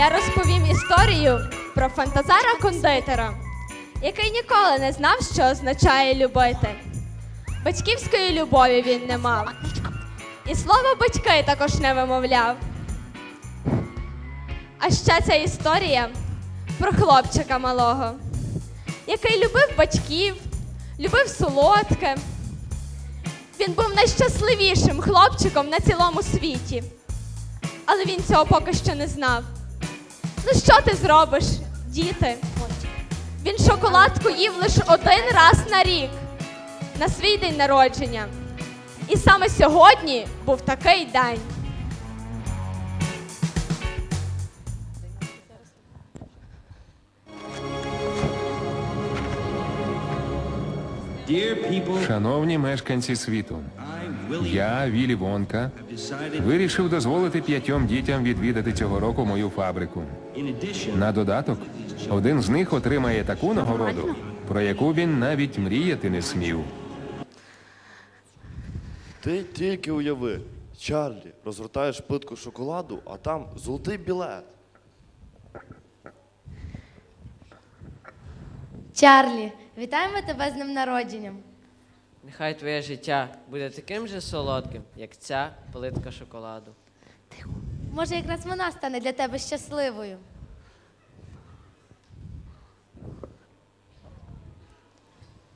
Я розповім історію про фантазара-кондитера, який ніколи не знав, що означає любити. Батьківської любові він не мав. І слово батьки також не вимовляв. А ще ця історія про хлопчика малого, який любив батьків, любив солодке. Він був найщасливішим хлопчиком на цілому світі. Але він цього поки що не знав. Ну що ти зробиш, діти? Він шоколадку їв лише один раз на рік на свій день народження. І саме сьогодні був такий день. Шановні мешканці світу, я, Вілі Вонка, вирішив дозволити п'ятьом дітям відвідати цього року мою фабрику. На додаток, один з них отримає таку нагороду, про яку він навіть мріяти не смів. Ти тільки уяви, Чарлі, розгортаєш плитку шоколаду, а там золотий білет. Чарлі, вітаємо тебе з днем народженням. Нехай твоє життя буде таким же солодким, як ця плитка шоколаду. Може, якраз вона стане для тебе щасливою.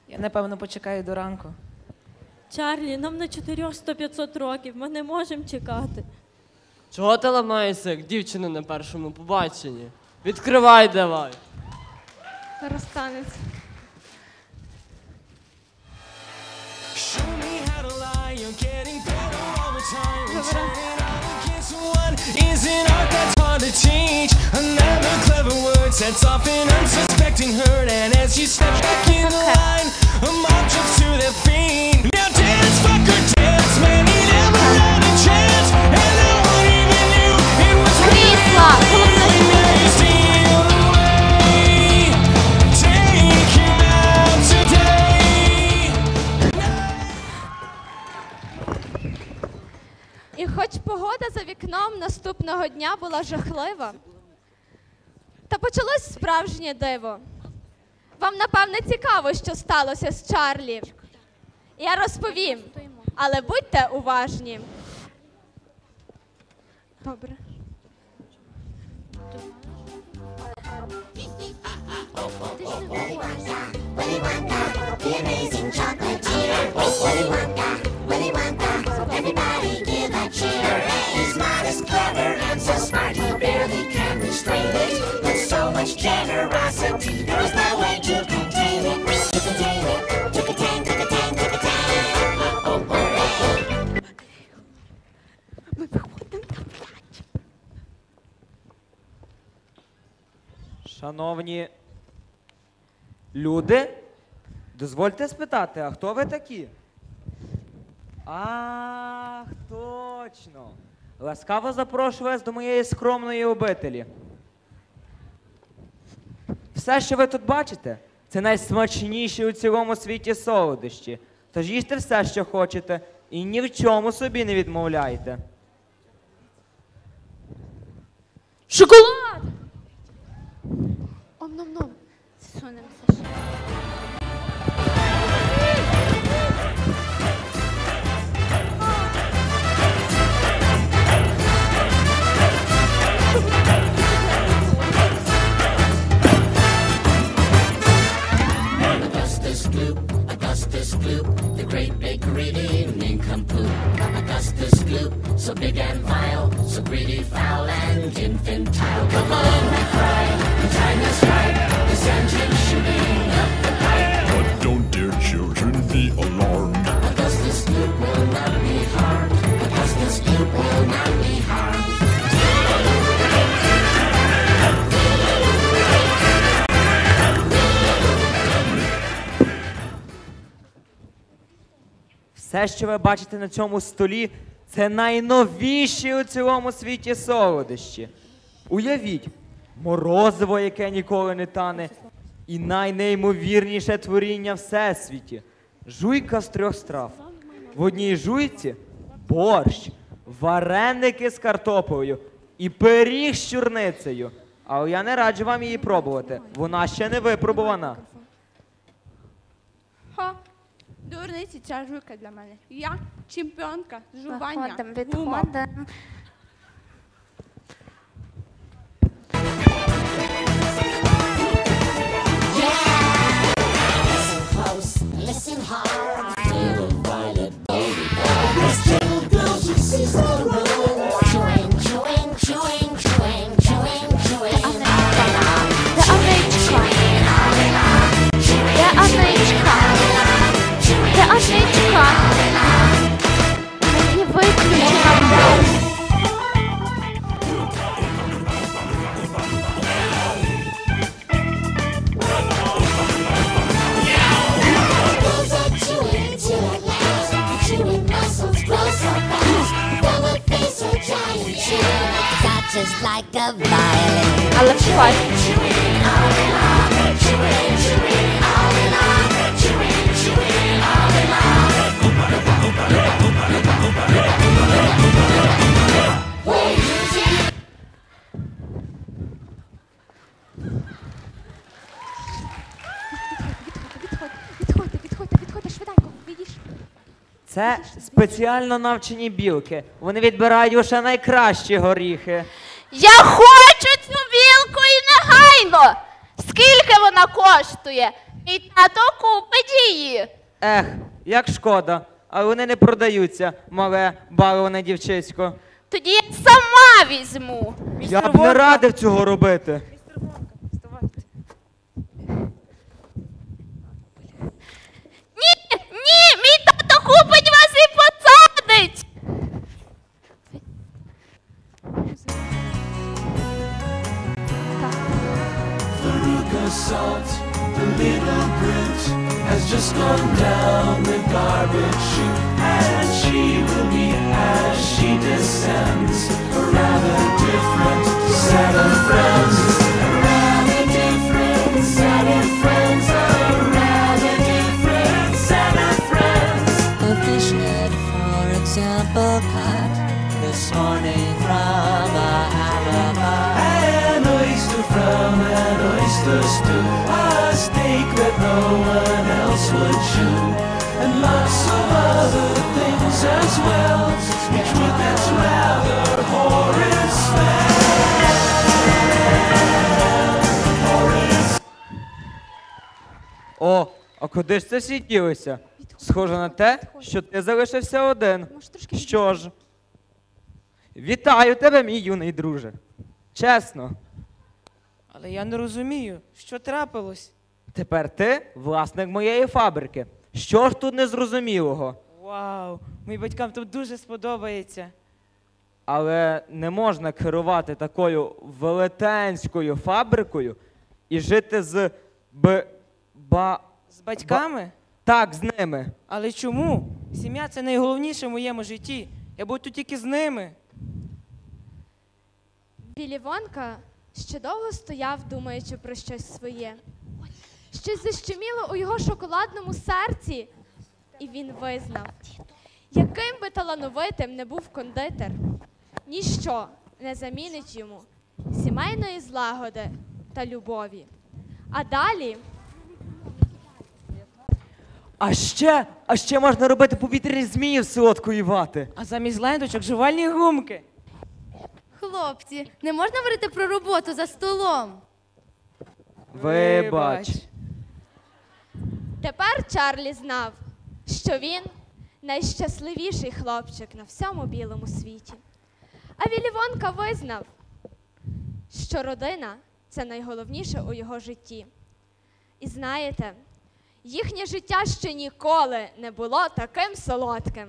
Я напевно почекаю до ранку. Чарлі, нам на 400-500 років, ми не можемо чекати. Чого ти ламаєшся, як дівчина на першому побаченні? Відкривай давай! Зараз you're getting better all the time. And turning out against one is an art that's hard to teach. Another clever word sets off an хоч погода за вікном наступного дня була жахлива, та почалось справжнє диво. Вам, напевне, цікаво, що сталося з Чарлі. Я розповім, але будьте уважні. Добре. Шановні люди, дозвольте спитати, а хто ви такі? Ах, точно. Ласкаво запрошую вас до моєї скромної обителі. Все, що ви тут бачите, це найсмачніші у цілому світі солодощі. Тож їжте все, що хочете, і ні в чому собі не відмовляйте. Шоколад! Ом-ном-ном. Сунемося ще. Gloop, so big and vile, so greedy, foul, and infantile. Come on, cry, the time is right, this engine shooting up the pipe. But don't dear children be alarmed. Augustus Gloop will not be harmed. Augustus Gloop will not be harmed. Все, що ви бачите на цьому столі, це найновіші у цілому світі солодощі. Уявіть, морозиво, яке ніколи не тане, і найнеймовірніше творіння всесвіті жуйка з трьох страв. В одній жуйці борщ, вареники з картоплею і пиріг з чорницею. Але я не раджу вам її пробувати. Вона ще не випробувана. Ха, дурниці ця жуйка для мене. Я чемпіонка з жування. Гума. Like a violin. Відходьте, відходьте, відходьте, швиденько, відійш. Це спеціально навчені білки. Вони відбирають лише найкращі горіхи. Я хочу цю вілку і негайно! Скільки вона коштує? Мій тато купить її. Ех, як шкода, а вони не продаються, мале баловане дівчисько. Тоді я сама візьму. Я б не радив цього робити. Oyster stew. A steak that no one else would chew. And lots of other things as well. Each with its rather horrid smell. О, а куди ж це всі ділися? Схоже на те, що ти залишився один. Що ж? Вітаю тебе, мій юний друже. Чесно, Але я не розумію, що трапилось. тепер ти власник моєї фабрики. Що ж тут незрозумілого? Вау, моїм батькам тут дуже сподобається. Але не можна керувати такою велетенською фабрикою і жити з б. ба. З батьками? Так, з ними. Але чому? Сім'я це найголовніше в моєму житті. Я буду тут тільки з ними. Білі Вонка ще довго стояв, думаючи про щось своє. Щось защеміло у його шоколадному серці, і він визнав, яким би талановитим не був кондитер, ніщо не замінить йому сімейної злагоди та любові. А далі А ще, а ще можна робити повітряні змії з солодкої вати. А замість ленточок жувальні гумки. Хлопці, не можна говорити про роботу за столом. Вибач. Тепер Чарлі знав, що він найщасливіший хлопчик на всьому білому світі. А Віллі Вонка визнав, що родина це найголовніше у його житті. І знаєте, їхнє життя ще ніколи не було таким солодким.